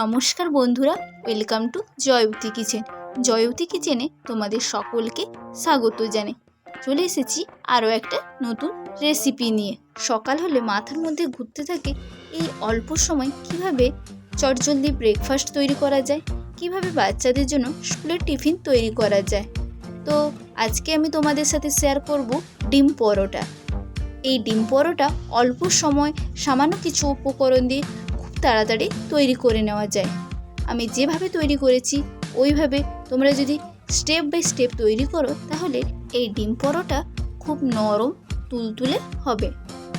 নমস্কার বন্ধুরা welcome to Joyboti kitchen Joyboti কিচেনে তোমাদের সকলকে স্বাগত জানে চলে এসেছি আরও একটা নতুন রেসিপি নিয়ে। সকাল হলে মাথার মধ্যে ঘুরতে থাকে এই অল্প সময় কীভাবে চটজলদি ব্রেকফাস্ট তৈরি করা যায়, কীভাবে বাচ্চাদের জন্য স্কুলের টিফিন তৈরি করা যায়। তো আজকে আমি তোমাদের সাথে শেয়ার করব ডিম পরোটা। এই ডিম পরোটা অল্প সময় সামান্য কিছু উপকরণ দিয়ে তাড়াতাড়ি তৈরি করে নেওয়া যায়। আমি যেভাবে তৈরি করেছি, ওইভাবে তোমরা যদি স্টেপ বাই স্টেপ তৈরি করো, তাহলে এই ডিম পরোটা খুব নরম, তুলতুলে হবে।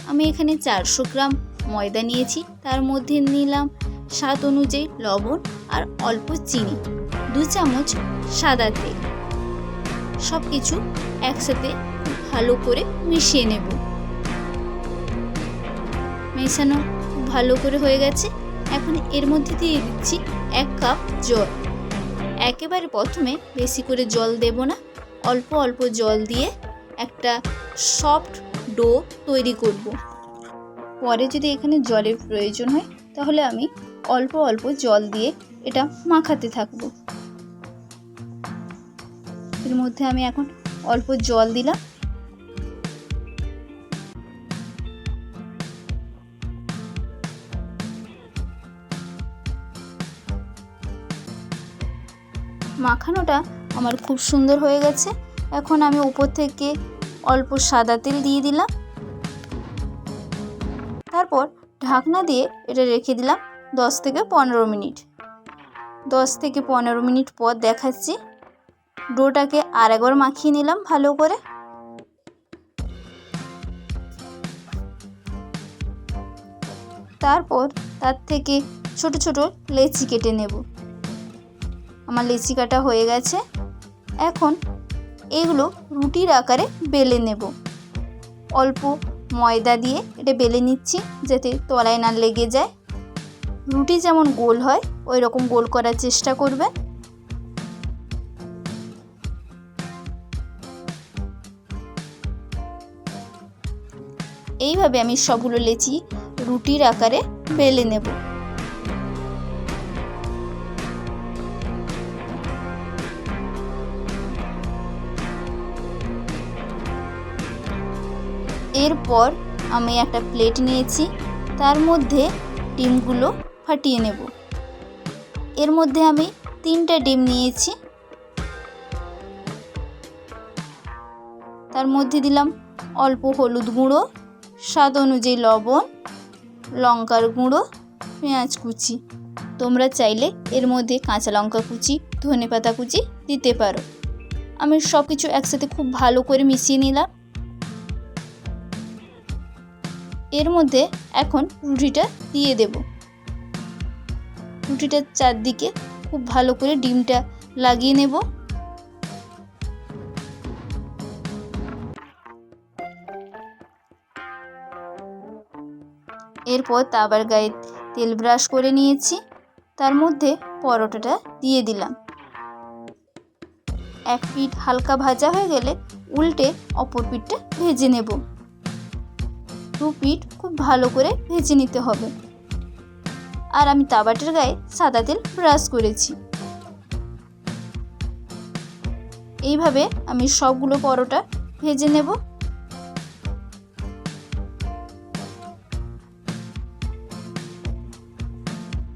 আমি এখানে চারশো গ্রাম ময়দা নিয়েছি, তার মধ্যে নিলাম স্বাদ অনুযায়ী লবণ আর অল্প চিনি, দু চামচ সাদা তেল। সব কিছু একসাথে ভালো করে মিশিয়ে নেব। মেশানো ভালো করে হয়ে গেছে। এখন এর মধ্যে দিয়ে দিচ্ছি এক কাপ জল। একেবারে প্রথমে বেশি করে জল দেব না। অল্প অল্প জল দিয়ে একটা সফট ডো তৈরি করব। পরে যদি এখানে জলের প্রয়োজন হয়, তাহলে আমি অল্প অল্প জল দিয়ে এটা মাখাতে থাকব। এর মধ্যে আমি এখন অল্প জল দিলাম। মাখানোটা আমার খুব সুন্দর হয়ে গেছে। এখন আমি উপর থেকে অল্প সাদা তেল দিয়ে দিলাম। তারপর ঢাকনা দিয়ে এটা রেখে দিলাম দশ থেকে পনেরো মিনিট। দশ থেকে পনেরো মিনিট পর দেখাচ্ছি। ডোটাকে আর একবার মাখিয়ে নিলাম ভালো করে। তারপর তার থেকে ছোট ছোট লেচি কেটে নেব। আমার লেচি কাটা হয়ে গেছে। এখন এগুলো রুটির আকারে বেলে নেব। অল্প ময়দা দিয়ে এটা বেলে নিচ্ছি যাতে তলায় না লেগে যায়। রুটি যেমন গোল হয় ওই রকম গোল করার চেষ্টা করবে এইভাবে আমি সবগুলো লেচি রুটির আকারে বেলে নেব। এরপর আমি একটা প্লেট নিয়েছি, তার মধ্যে ডিমগুলো ফাটিয়ে নেব। এর মধ্যে আমি তিনটা ডিম নিয়েছি। তার মধ্যে দিলাম অল্প হলুদ গুঁড়ো, স্বাদ অনুযায়ী লবণ, লঙ্কার গুঁড়ো, পেঁয়াজ কুচি। তোমরা চাইলে এর মধ্যে কাঁচা লঙ্কা কুচি ধনে পাতা কুচি দিতে পারো। আমি সব কিছু একসাথে খুব ভালো করে মিশিয়ে নিলাম। এর মধ্যে এখন রুটিটা দিয়ে দেব। রুটিটার চারদিকে খুব ভালো করে ডিমটা লাগিয়ে নেব। এরপর তাবার গায়ে তেল ব্রাশ করে নিয়েছি। তার মধ্যে পরোটাটা দিয়ে দিলাম। এক পিঠ হালকা ভাজা হয়ে গেলে উল্টে অপর পিঠটা ভেজে নেব। দু পিঠ খুব ভালো করে ভেজে নিতে হবে। আর আমি তাবাটার গায়ে সাদা তেল ব্রাশ করেছি। এইভাবে আমি সবগুলো পরোটা ভেজে নেব।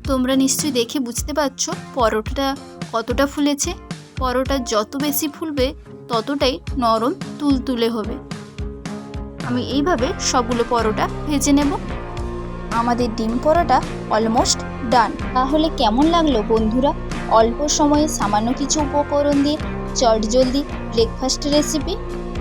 তোমরা নিশ্চয়ই দেখে বুঝতে পারছ পরোটাটা কতটা ফুলেছে। পরোটা যত বেশি ফুলবে ততটাই নরম তুলতুলে হবে। আমি এইভাবে সবগুলো পরোটা ভেজে নেব। আমাদের ডিম পরোটা অলমোস্ট ডান তাহলে কেমন লাগল বন্ধুরা? অল্প সময়ে সামান্য কিছু উপকরণ দিয়ে চটজলদি ব্রেকফাস্ট রেসিপি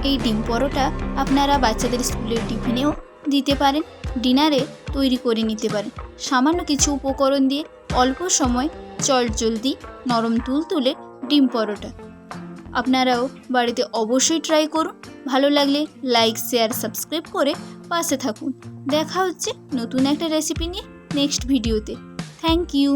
এই ডিম পরোটা আপনারা বাচ্চাদের স্কুলের টিফিনেও দিতে পারেন, ডিনারে তৈরি করে নিতে পারেন। সামান্য কিছু উপকরণ দিয়ে অল্প সময় চটজলদি নরম তুল তুলে ডিম পরোটা। আপনারাও বাড়িতে অবশ্যই ট্রাই করুন। ভালো লাগলে লাইক শেয়ার সাবস্ক্রাইব করে পাশে থাকুন। দেখা হচ্ছে নতুন একটা রেসিপি নিয়ে নেক্সট ভিডিওতে থ্যাংক ইউ